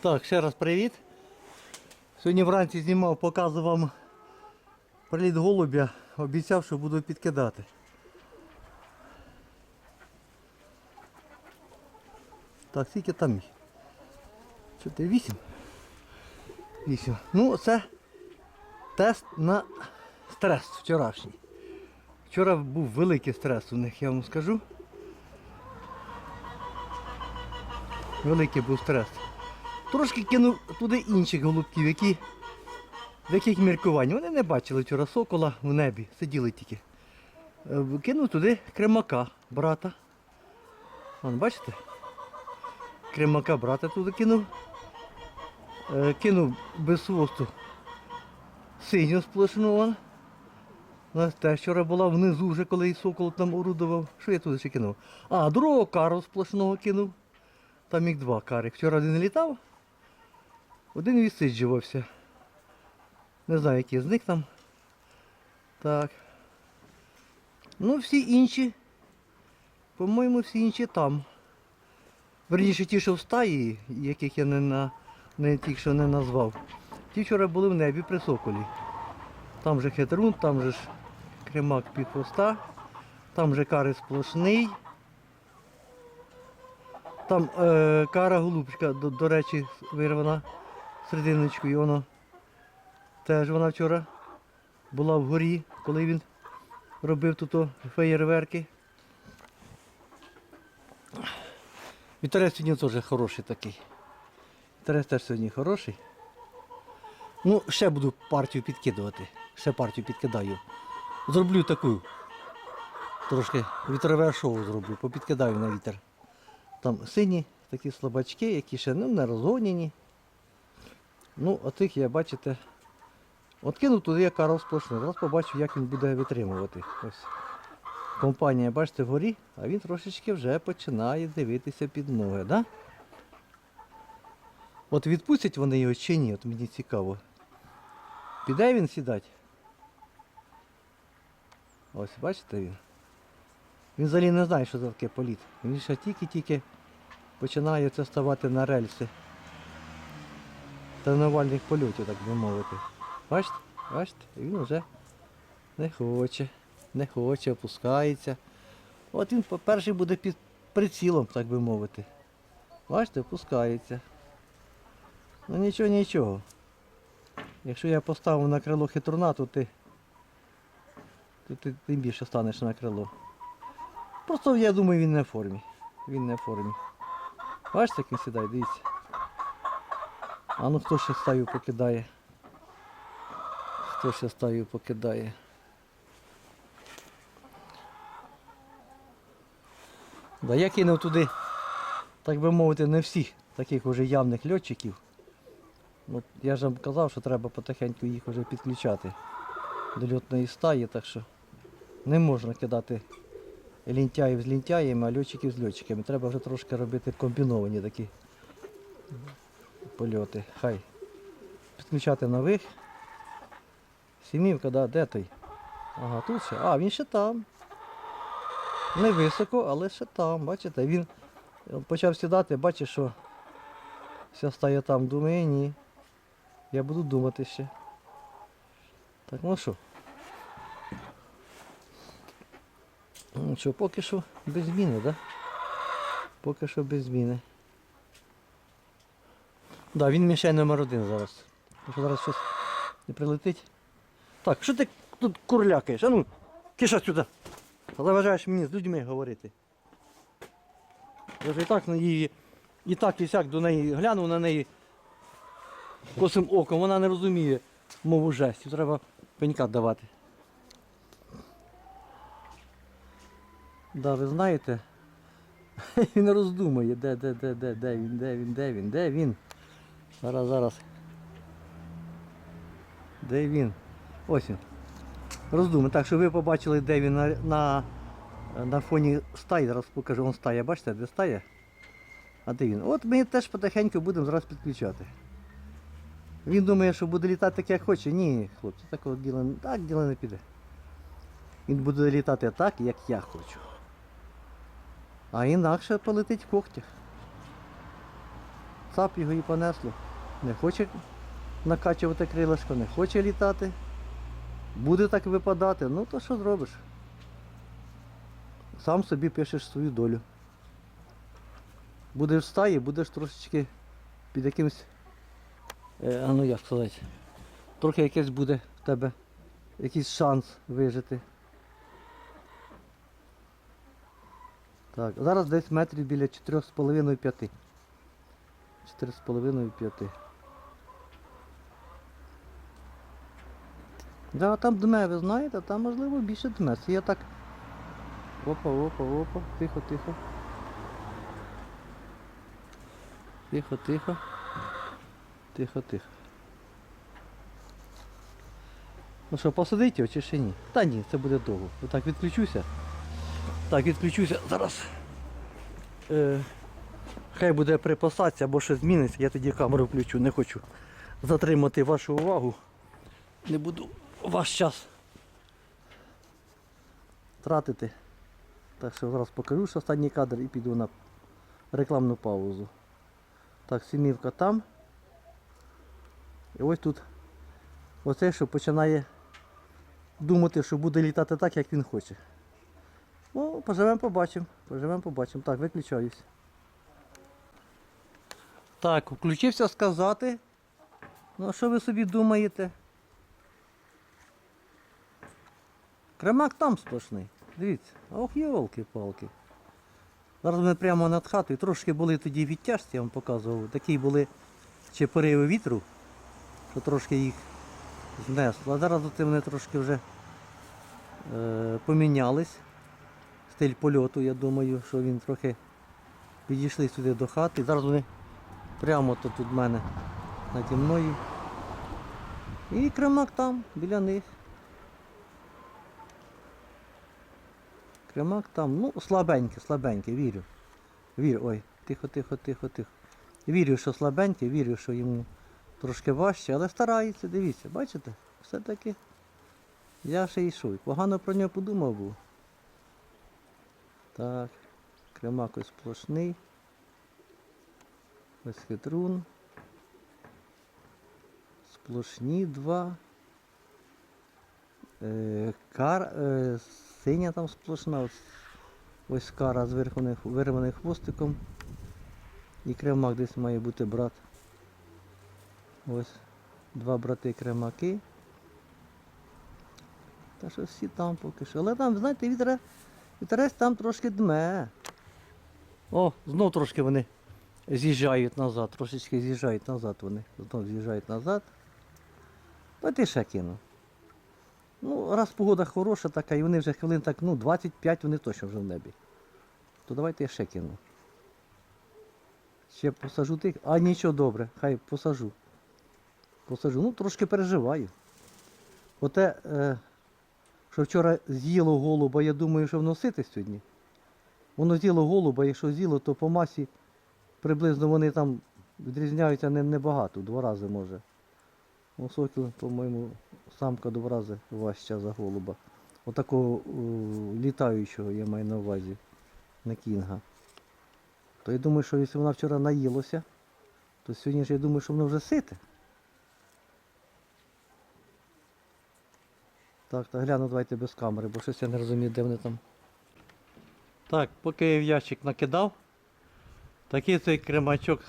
Так, ще раз привіт. Сьогодні вранці знімав, показував вам приліт голубя, обіцяв, що буду підкидати. Так, скільки там їх? Що ти, вісім? Вісім. Ну, це тест на стрес вчорашній. Вчора був великий стрес у них, я вам скажу. Великий був стрес. Трошки кинув туди інших голубків, які в яких міркувань. Вони не бачили вчора сокола в небі, сиділи тільки. Е, Кинув туди кремака брата. Вон, бачите? Кремака брата туди кинув. Е, Кинув без хвосту синю сплошну. У нас теж вчора була внизу вже, коли сокол там орудував. Що я туди ще кинув? А, другого кару сплошного кинув. Там їх два кари. Вчора один літав, один відсиджувався. Не знаю, який з них там. Так. Ну, всі інші. По-моєму, всі інші там. Верніше ті, що в стаї, яких я не, на, не тих, що не назвав. Ті вчора були в небі при соколі. Там же хитрун, там же ж кремак під хвоста, там же кари сплошний. Там е, кара голубчика, до, до речі, вирвана серединочкою. Воно теж вона вчора була вгорі, коли він робив тут феєрверки. Вітерець сьогодні теж хороший такий. Вітерець теж сьогодні хороший. Ну, ще буду партію підкидувати. Ще партію підкидаю. Зроблю таку. Трошки вітрове шоу зроблю, попідкидаю на вітер. Там сині такі слабачки, які ще ну, не розгоняні. Ну, отих я, бачите, от туди я карл сплошний. Зараз побачу, як він буде витримувати. Ось. Компанія, бачите, вгорі, а він трошечки вже починає дивитися під ноги, да? От відпустять вони його чи ні, от мені цікаво. Піде він сідати? Ось, бачите він? Він взагалі не знає, що це таке політ. Він ще тільки-тільки починає це ставати на рельси тренувальних польотів, так би мовити. Бачите? Бачите? Він вже не хоче, не хоче, опускається. От він перший буде під прицілом, так би мовити. Бачите, опускається. Ну нічого, нічого. Якщо я поставив на крило хитруна, то ти, то ти тим більше станеш на крило. Просто я думаю він не в формі. Він не в формі. Бачите, як він сідає, дивіться. А ну хто ще стаю покидає? Хто ще стаю покидає? Да, я кинув туди, так би мовити, не всіх таких уже явних льотчиків. От я ж вам казав, що треба потихеньку їх вже підключати до льотної стаї, так що не можна кидати лінтяїв з лінтяями, а льотчиків з льотчиками. Треба вже трошки робити комбіновані такі польоти. Хай. Підключати нових. Сімівка, да, де той? Ага, тут ще. А, він ще там. Не високо, але ще там. Бачите, він почав сідати, бачиш, що вся стає там. Думає, ні. Я буду думати ще. Так, ну що? Ну що, поки що без зміни, так? Да? Поки що без зміни. Да, він мішень номер один зараз. Якщо зараз щось не прилетить. Так, що ти тут курлякаєш? А ну, киша сюди. Заважаєш мені з людьми говорити. Я вже і так на її, і так і сяк до неї глянув на неї косим оком, вона не розуміє мову жестів. Треба пенька давати. Да, ви знаєте, він роздумує, де, де, де, де, де він, де він, де він, де він. Зараз, зараз. Де він? Ось він. Роздумує. Так, щоб ви побачили, де він на, на, на фоні стаї. Зараз покажу, вон стая. Бачите, де стая? А де він? От ми теж потихеньку будемо зараз підключати. Він думає, що буде літати так, як хоче. Ні, хлопці, такого діла, так діло не піде. Він буде літати так, як я хочу. А інакше полетить в когтях. цап його і понесло. Не хоче накачувати крилишко, не хоче літати. Буде так випадати, ну то що зробиш? Сам собі пишеш свою долю. Будеш в стаї, будеш трошечки під якимось. Е, ну як сказати, трохи якесь буде в тебе якийсь шанс вижити. Так, зараз десь метрів біля 4,5-5. 4,5-5. Да, там дме, ви знаєте, там можливо більше дме. Я так. Опа, опа, опа, тихо, тихо. Тихо, тихо. Тихо, тихо. Ну що, посадить його чи ще ні? Та ні, це буде довго. Отак відключуся. Так, відключуся. Зараз. Е, хай буде при посадці або щось зміниться, я тоді камеру включу, не хочу затримати вашу увагу. Не буду ваш час тратити. Так що зараз покажу що останній кадр і піду на рекламну паузу. Так, сімівка там. І ось тут оце, що починає думати, що буде літати так, як він хоче. Ну, поживемо, побачимо. Поживемо, побачимо. Так, виключаюсь. Так, включився сказати. Ну, а що ви собі думаєте? Кремак там сплошний. Дивіться. Ох, йолки-палки. Зараз ми прямо над хатою. Трошки були тоді відтяжці, я вам показував. Такі були ще пориви вітру, що трошки їх знесло. А зараз вони трошки вже е, помінялись. Стиль польоту, я думаю, що він трохи підійшли сюди до хати. Зараз вони прямо тут від мене наді мною. І кремак там, біля них. Кремак там, ну, слабенький, слабенький, вірю. Вірю, ой, тихо, тихо, тихо, тихо. Вірю, що слабенький, вірю, що йому трошки важче, але старається, дивіться, бачите? Все-таки я ще йшов. Погано про нього подумав був. Так, кремак ось сплошний. Ось хитрун. Сплошні два. Е, кар, е, синя там сплошна. Ось, ось кара з вирваним, хвостиком. І кремак десь має бути брат. Ось два брати кремаки. Та що всі там поки що. Але там, знаєте, вітер, вітерець там трошки дме. О, знов трошки вони з'їжджають назад, трошечки з'їжджають назад вони. Знов з'їжджають назад. Давайте ще кину. Ну, раз погода хороша така, і вони вже хвилин так, ну, 25 вони точно вже в небі. То давайте я ще кину. Ще посажу тих. А нічого добре, хай посажу. Посажу. Ну, трошки переживаю. Оте, е, що вчора з'їло голуба, я думаю, що воно сите сьогодні. Воно з'їло голуба, якщо з'їло, то по масі приблизно вони там відрізняються не- небагато, два рази може. Ну, сокіл, по-моєму, самка два рази важча за голуба. Отакого о, літаючого я маю на увазі, не кінга. То я думаю, що якщо вона вчора наїлося, то сьогодні ж я думаю, що воно вже сите. Так, так гляну, давайте без камери, бо щось я не розумію, де вони там. Так, поки я в ящик накидав, такий цей кремачок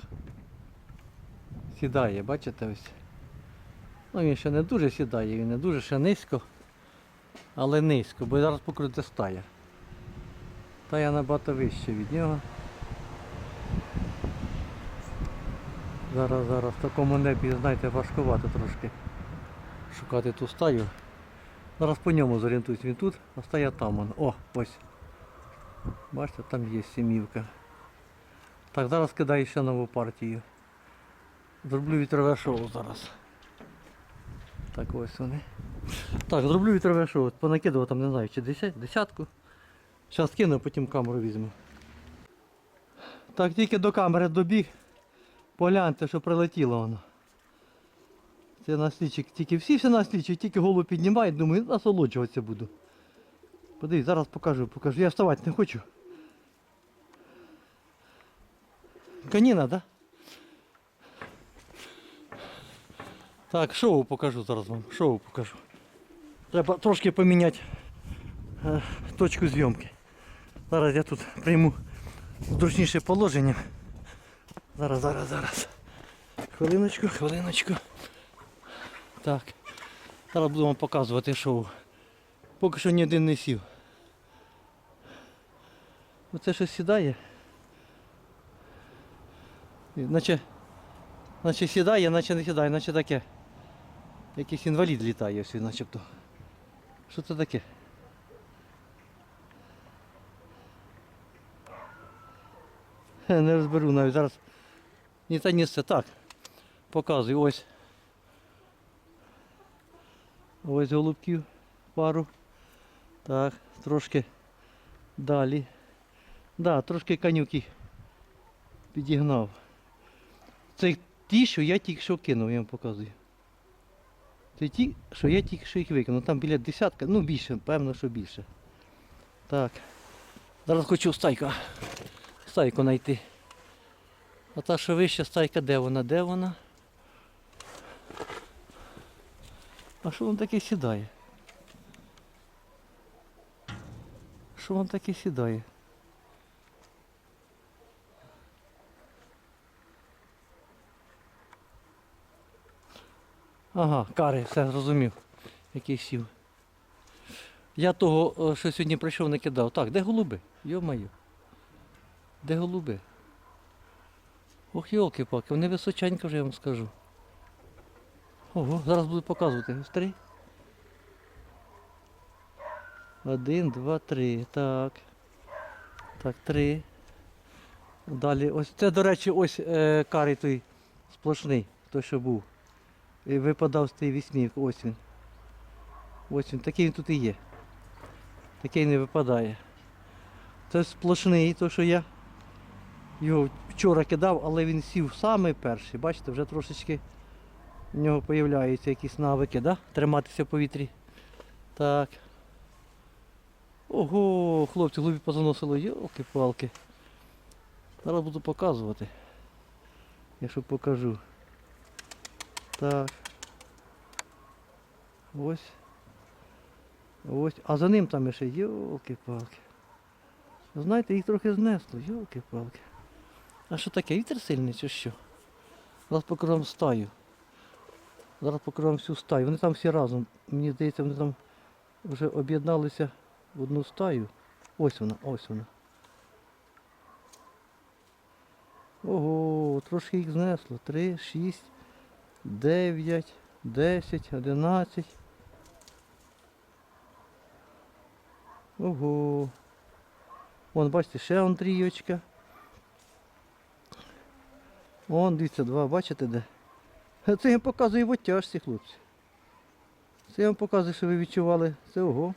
сідає, бачите ось. Ну він ще не дуже сідає, він не дуже ще низько, але низько, бо зараз покрути стая. Тая набагато вище від нього. Зараз, зараз в такому небі, знаєте, важкувато трошки шукати ту стаю. Зараз по ньому зорієнтуюсь, він тут, а стая там. вон. О, ось. Бачите, там є сімівка. Так, зараз кидаю ще нову партію. Зроблю вітрове шоу зараз. Так ось вони. Так, зроблю вітрове шоу. Понакидував там, не знаю, чи десят, десятку. Зараз кину, потім камеру візьму. Так, тільки до камери добіг. Погляньте, що прилетіло воно. Це наслідчик, тільки всі всі наслідчик, тільки голову піднімають, думаю, насолоджуватися буду. Подивись, зараз покажу, покажу. Я вставати не хочу. Каніна, так? Да? Так, шоу покажу зараз вам. Шоу покажу. Треба трошки поміняти е, точку зйомки. Зараз я тут прийму зручніше положення. Зараз, зараз, зараз. Хвилиночку, хвилиночку. Так. Зараз буду вам показувати шоу. Поки що ні один не сів. Оце щось сідає. Наче, наче сідає, наче не сідає, наче таке. Якийсь інвалід літає ось начебто. Що це таке? Не розберу навіть зараз. Ні та ні це так. Показую ось. Ось голубків пару. Так, трошки далі. Да, трошки конюки підігнав. Це ті, що я тільки що кинув, я вам показую. Це ті, що я тільки що їх викинув. Там біля десятка, ну більше, певно, що більше. Так. Зараз хочу стайка. Стайку знайти. А та, що вища стайка, де вона? Де вона? А що воно таке сідає? Що воно таке сідає? Ага, кари, все зрозумів. Який сів. Я того, е, що сьогодні прийшов, не кидав. Так, де голуби? Йо-моє. Де голуби? Ох, йолки палки вони височенько вже я вам скажу. Ого, зараз буду показувати. Три. Один, два, три. Так. Так, три. Далі ось. Це, до речі, ось е, карий той сплошний, той, що був. Випадав з тієї вісьмівки. Ось він. Ось він. Такий він тут і є. Такий не випадає. Це сплошний, то що я його вчора кидав, але він сів самий перший. Бачите, вже трошечки в нього з'являються якісь навики, да? триматися в повітрі. Так. Ого, хлопці, глубі позаносили, йолки-палки. Зараз буду показувати. Якщо покажу. Так. Ось. Ось. А за ним там ще йолки-палки. Знаєте, їх трохи знесло, йолки-палки. А що таке? Вітер сильний чи що? Зараз покажу стаю. Зараз покажу всю стаю. Вони там всі разом. Мені здається, вони там вже об'єдналися в одну стаю. Ось вона, ось вона. Ого, трошки їх знесло. Три, шість, дев'ять, десять, одинадцять. Ого. Вон, бачите, ще он трійочка. Вон, дивіться, два, бачите де? Це я вам показую в оттяжці, хлопці. Це я вам показую, що ви відчували. Це ого.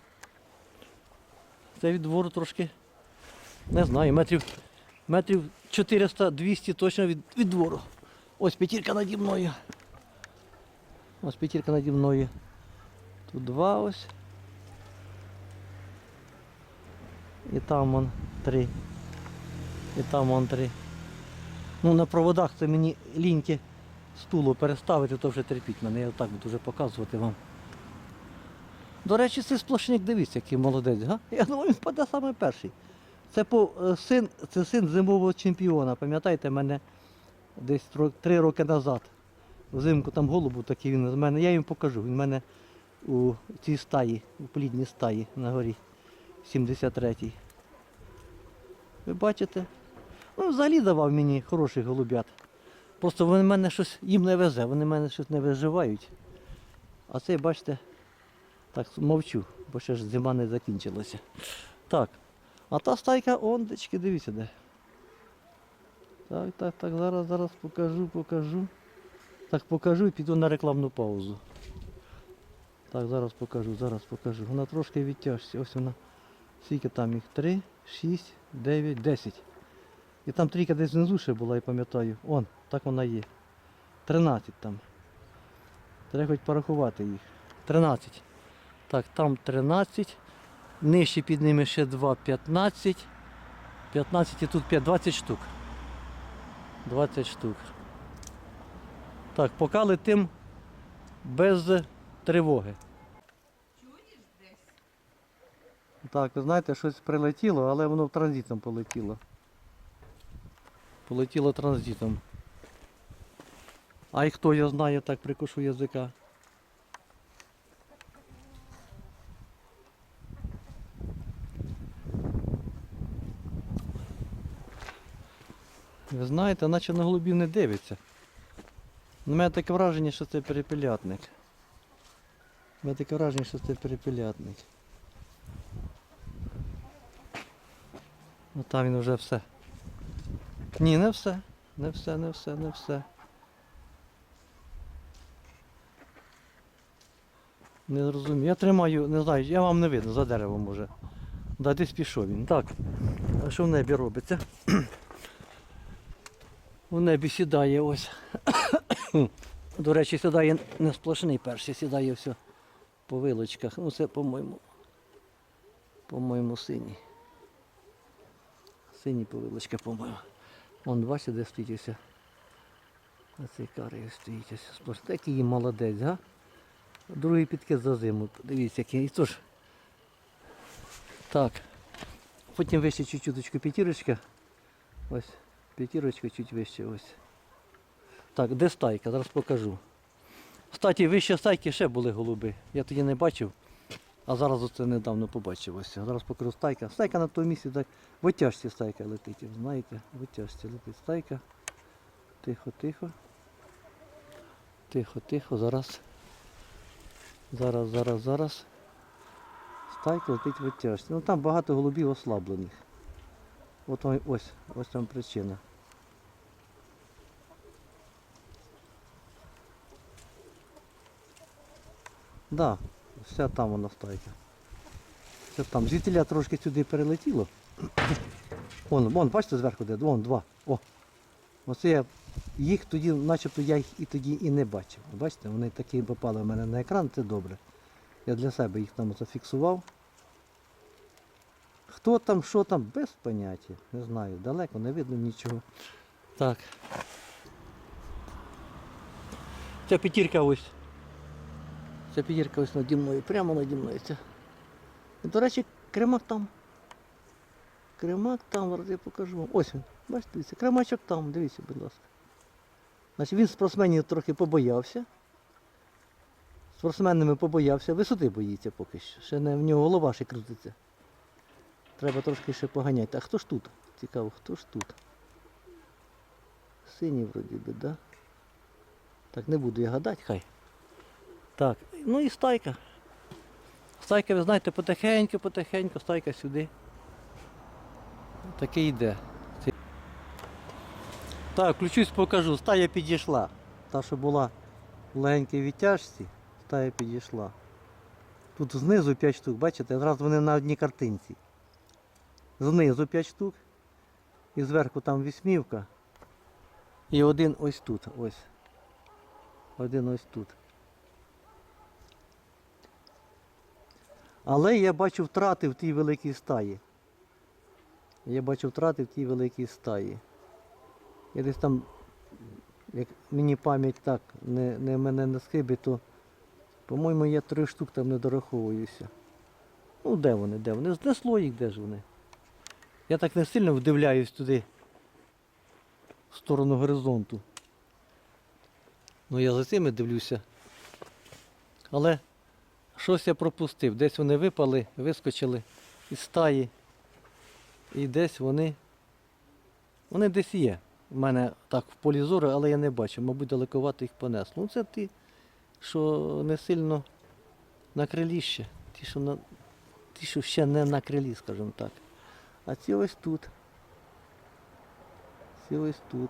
Це від двору трошки. Не знаю, метрів, метрів 400-200 точно від, від двору. Ось п'ятірка наді мною. Ось п'ятірка наді мною. Тут два ось. І там вон три. І там вон три. Ну на проводах це мені ліньки стулу переставити, то вже терпіть мене, я отак буду вже показувати вам. До речі, це сплошняк, дивіться, який молодець, га? Я думаю, він впаде саме перший. Це по, е, син, це син зимового чемпіона. Пам'ятаєте, мене десь три роки назад. Взимку там голубу такий він з мене. Я їм покажу. Він в мене у цій стаї, у плідній стаї на горі. 73-й. Ви бачите? Ну, взагалі давав мені хороших голубят. Просто вони мене щось їм не везе, вони мене щось не виживають. А цей, бачите, так мовчу, бо ще ж зима не закінчилася. Так. А та стайка, ондечки, дивіться де. Так, так, так, зараз, зараз покажу, покажу. Так, покажу і піду на рекламну паузу. Так, зараз покажу, зараз покажу. Вона трошки відтяжці. Ось вона. Скільки там їх? 3, 6, 9, 10. І там трійка десь внизу ще була, я пам'ятаю. Он, так вона є. 13 там. Треба хоч порахувати їх. 13. Так, там 13. Нижче під ними ще 2, 15. 15 і тут 5, 20 штук. 20 штук. Так, поки летим без тривоги. Чуєш десь? Так, ви знаєте, щось прилетіло, але воно транзитом полетіло. Полетіло транзитом. А й хто його знає, так прикушу язика. Ви знаєте, наче на голубів не дивиться. У мене таке враження, що це перепелятник. У мене таке враження, що це перепелятник. Ну там він вже все. Ні, не все. Не все, не все, не все. Не розумію. Я тримаю, не знаю, я вам не видно за деревом може. Да, десь пішов він. Так. А що в небі робиться? У небі сідає ось. До речі, сідає не сплошний перший, сідає все по вилочках. Ну це, по-моєму, по-моєму, синій. Сині повилочка, по-моєму. Вон бачите, де стоїть ось. Оцей карий стоїть ось. сплошний. Такий молодець, га? Другий підкид за зиму. Дивіться, який. І то ж. Так. Потім вище чуть-чуточку п'ятірочка. Ось. П'ятірочка чуть вище ось. Так, де стайка? Зараз покажу. Кстати, вище стайки ще були голуби. Я тоді не бачив. А зараз оце недавно побачив ось. Зараз покажу стайка. Стайка на тому місці так. В отяжці стайка летить, знаєте, в отяжці летить стайка. Тихо, тихо. Тихо, тихо, зараз. Зараз, зараз, зараз. Стайка летить в отяжці. Ну там багато голубів ослаблених. От ось, ось там причина. Да, вся там вона стайка. Все там. Звідтіля трошки сюди перелетіло. Вон, вон, бачите зверху де? Вон, два. О. Оце я їх тоді, начебто я їх і тоді і не бачив. Бачите, вони такі попали в мене на екран, це добре. Я для себе їх там зафіксував. Хто там, що там, без поняття. Не знаю, далеко не видно нічого. Так. Ця п'ятірка ось. Ця п'ятірка ось наді мною, прямо наді мною. І, до речі, кремак там. Кремак там, зараз я покажу вам. Ось він. Бачите, дивіться, кремачок там, дивіться, будь ласка. Значить, він спортсменів трохи побоявся. Спортсменами побоявся, висоти боїться поки що. Ще не в нього голова ще крутиться. Треба трошки ще поганяти. А хто ж тут? Цікаво, хто ж тут? Синій вроді би, да? Так, не буду я гадати, хай. Так, ну і стайка. Стайка, ви знаєте, потихеньку, потихеньку, стайка сюди. Таке йде. Так, включусь, покажу. Стая підійшла. Та, що була в легенькій відтяжці, стая підійшла. Тут знизу 5 штук, бачите, одразу вони на одній картинці. Знизу 5 штук. І зверху там вісьмівка. І один ось тут. Ось. Один ось тут. Але я бачу втрати в тій великій стаї. Я бачу втрати в тій великій стаї. Я десь там, як мені пам'ять так, не, не мене не схибить, то, по-моєму, я три штук там не дораховуюся. Ну, де вони, де вони? Знесло їх, де ж вони? Я так не сильно вдивляюсь туди, в сторону горизонту. Ну я за цими дивлюся. Але щось я пропустив. Десь вони випали, вискочили із стаї. І десь вони. Вони десь є. У мене так в полі зору, але я не бачу. Мабуть, далековато їх понесло. Ну це ті, що не сильно на крилі ще. Ті, що, на... ті, що ще не на крилі, скажімо так. А ці ось тут. Ці ось тут.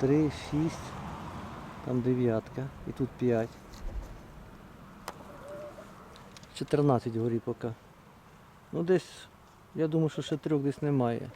Три, шість. Там дев'ятка. І тут 5. 14 горі поки. Ну десь, я думаю, що ще трьох десь немає.